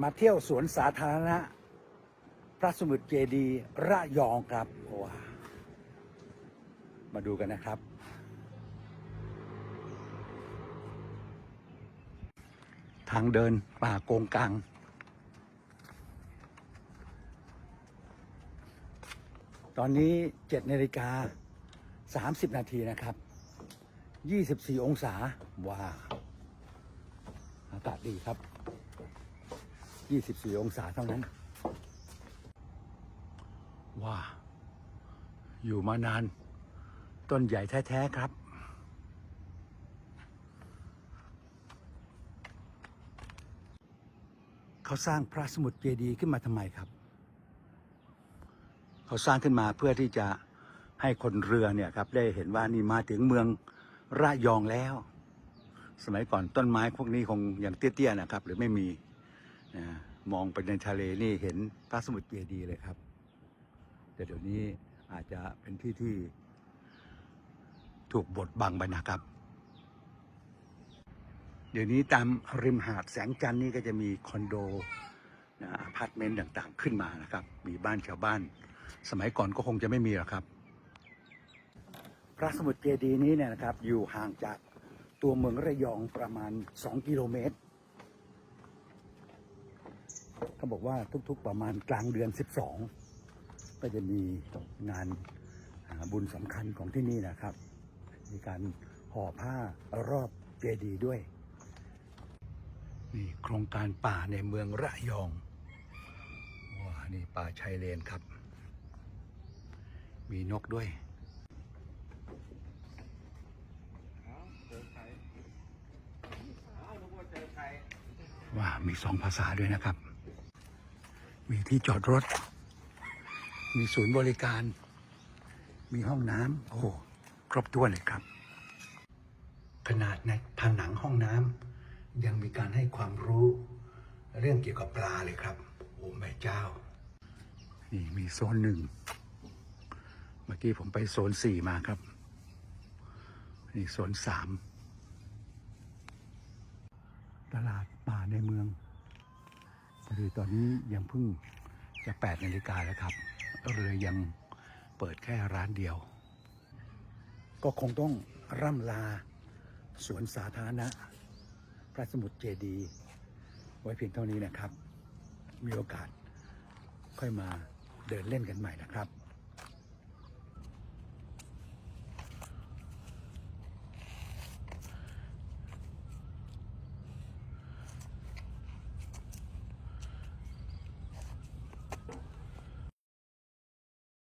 มาเที่ยวสวนสาธารณะ พระสมุทรเจดีระยองครับว้ามาดูกันนะครับ ทางเดินป่าโกงกลางตอนนี้7นาฬิกา 30 นาทีนะครับ 24 องศา ว้า อากาศดีครับ 24 องศาเท่านั้น ว้า อยู่มานาน ต้นใหญ่แท้ ๆ ครับ เขาสร้างพระสมุทรเจดีย์ขึ้นมาทำไมครับ เขาสร้างขึ้นมาเพื่อที่จะให้คนเรือเนี่ยครับได้เห็นว่านี่มาถึงเมืองระยองแล้ว สมัยก่อนต้นไม้พวกนี้คงยังเตี้ยๆนะครับ หรือไม่มีนะ มองไปในทะเลนี่เห็นพระสมุทรเจดีย์เลยครับ แต่เดี๋ยวนี้อาจจะเป็นที่ที่ ถูกบดบังไปนะครับ เดี๋ยวนี้ตามริมหาดแสงจันทร์นี่ก็จะมีคอนโดนะอพาร์ตเมนต์ต่างๆ ขึ้นมานะครับ มีบ้านชาวบ้าน สมัยก่อนก็คงจะไม่มีหรอกครับ พระสมุทรเจดีย์นี้เนี่ยนะครับ อยู่ห่างจากตัวเมืองระยองประมาณ 2 กิโลเมตร เขาบอกว่าทุกๆประมาณกลางเดือน 12 ก็จะมีงานบุญสำคัญของที่นี่นะครับ มีการห่อผ้ารอบเจดีย์ด้วยนี่โครงการป่าในเมืองระยองว้านี่ป่าชายเลนครับ มีนกด้วยว่ามีสองภาษาด้วยนะครับ มีที่จอดรถ มีศูนย์บริการ มีห้องน้ำโอ้ครบถ้วนเลยครับ ขนาดในผนังห้องน้ำยังมีการให้ความรู้ เรื่องเกี่ยวกับปลาเลยครับ โอ้แม่เจ้า นี่มีโซนหนึ่ง เมื่อกี้ผมไปโซนสี่มาครับ นี่โซนสามตลาดป่าในเมือง คือตอนนี้ยังเพิ่งจะแปดนาฬิกาแล้วครับ เรือยังเปิดแค่ร้านเดียว ก็คงต้องร่ำลาสวนสาธารณะ พระสมุทรเจดีย์ไว้เพียงเท่านี้นะครับ มีโอกาสค่อยมาเดินเล่นกันใหม่นะครับ